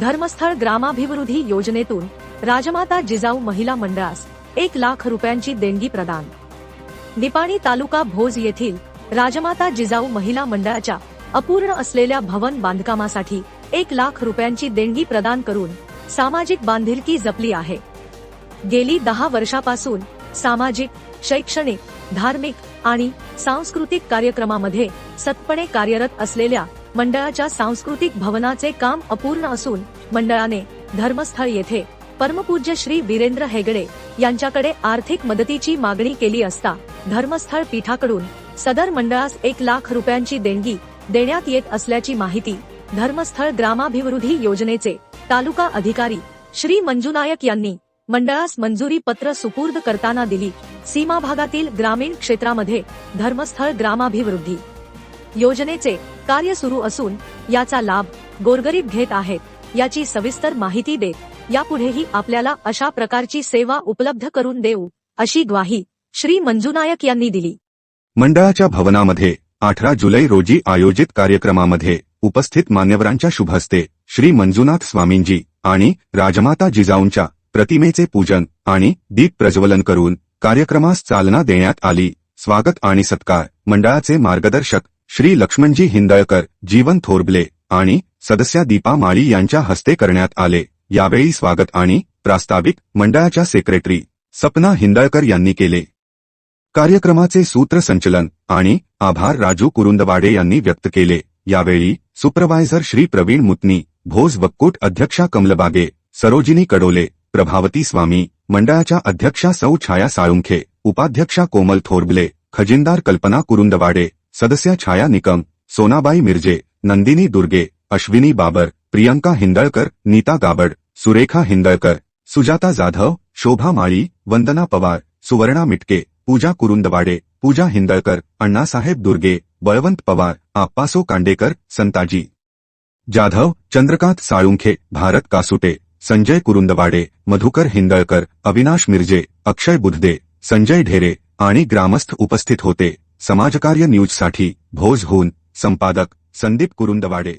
धर्मस्थळ ग्रामाभिवृद्धी योजनेतून राजमाता जिजाऊ महिला मंडळास एक लाख रुपयांची देणगी प्रदान. निपाणी तालुका भोज येथील राजमाता जिजाऊ महिला मंडळाच्या अपूर्ण असलेल्या भवन बांधकामासाठी एक लाख रुपयांची देणगी प्रदान करून सामाजिक बांधिलकी जपली आहे. गेली दहा वर्षापासून सामाजिक शैक्षणिक धार्मिक आणि सांस्कृतिक कार्यक्रमामध्ये सतपणे कार्यरत असलेल्या मंडळाच्या सांस्कृतिक भवनाचे काम अपूर्ण असून मंडळाने धर्मस्थळ येथे परमपूज्य श्री वीरेंद्र हेगडे यांच्याकडे आर्थिक मदतीची मागणी केली असता धर्मस्थळ पीठाकडून सदर मंडळास एक लाख रुपयांची देणगी देण्यात येत असल्याची माहिती धर्मस्थळ ग्रामाभिवृद्धी योजनेचे तालुका अधिकारी श्री मंजुनायक यांनी मंडळास मंजुरी पत्र सुपूर्द करताना दिली. सीमा भागातील ग्रामीण क्षेत्रामध्ये धर्मस्थळ ग्रामाभिवृद्धी योजनेचे कार्य सुरू असून याचा लाभ गोरगरीब घेत आहेत याची सविस्तर माहिती देत यापुढेही आपल्याला अशा प्रकारची सेवा उपलब्ध करून देऊ अशी ग्वाही श्री मंजुनायक यांनी दिली. मंडळाच्या भवनामध्ये अठरा जुलै रोजी आयोजित कार्यक्रमामध्ये उपस्थित मान्यवरांच्या शुभहस्ते श्री मंजुनाथ स्वामींजी आणि राजमाता जिजाऊंच्या प्रतिमेचे पूजन आणि दीप प्रज्वलन करून कार्यक्रमास चालना देण्यात आली. स्वागत आणि सत्कार मंडळाचे मार्गदर्शक श्री लक्ष्मणजी हिंदळकर जीवन थोरबले आणि सदस्या दीपा माळी यांच्या हस्ते करण्यात आले. यावेळी स्वागत आणि प्रास्ताविक मंडळाच्या सेक्रेटरी सपना हिंदळकर यांनी केले. कार्यक्रमाचे सूत्रसंचलन आणि आभार राजू कुरुंदवाडे यांनी व्यक्त केले. यावेळी सुपरवायझर श्री प्रवीण मुतनी भोज वक्कूट अध्यक्षा कमलबागे सरोजिनी कडोले प्रभावती स्वामी मंडळाच्या अध्यक्षा सौ छाया साळुंखे उपाध्यक्षा कोमल थोरबले खजिनदार कल्पना कुरुंदवाडे सदस्या छाया निकम, सोनाबाई मिर्जे, नंदिनी दुर्गे, अश्विनी बाबर, प्रियंका हिंदळकर, नीता गाबड, सुरेखा हिंदळकर, सुजाता जाधव, शोभा माळी, वंदना पवार, सुवर्णा मिटके, पूजा कुरुंदवाडे, पूजा हिंदळकर अण्णासाहेब दुर्गे, बळवंत पवार, आप्पासो कांडेकर, संताजी. जाधव, चंद्रकांत साळुंखे, भारत कासुटे, संजय कुरुंदवाडे, मधुकर हिंदळकर, अविनाश मिर्जे, अक्षय बुधदे, संजय ढेरे आणि ग्रामस्थ उपस्थित होते. समाजकार्य न्यूजसाठी भोजहून संपादक संदीप कुरुंदवाडे.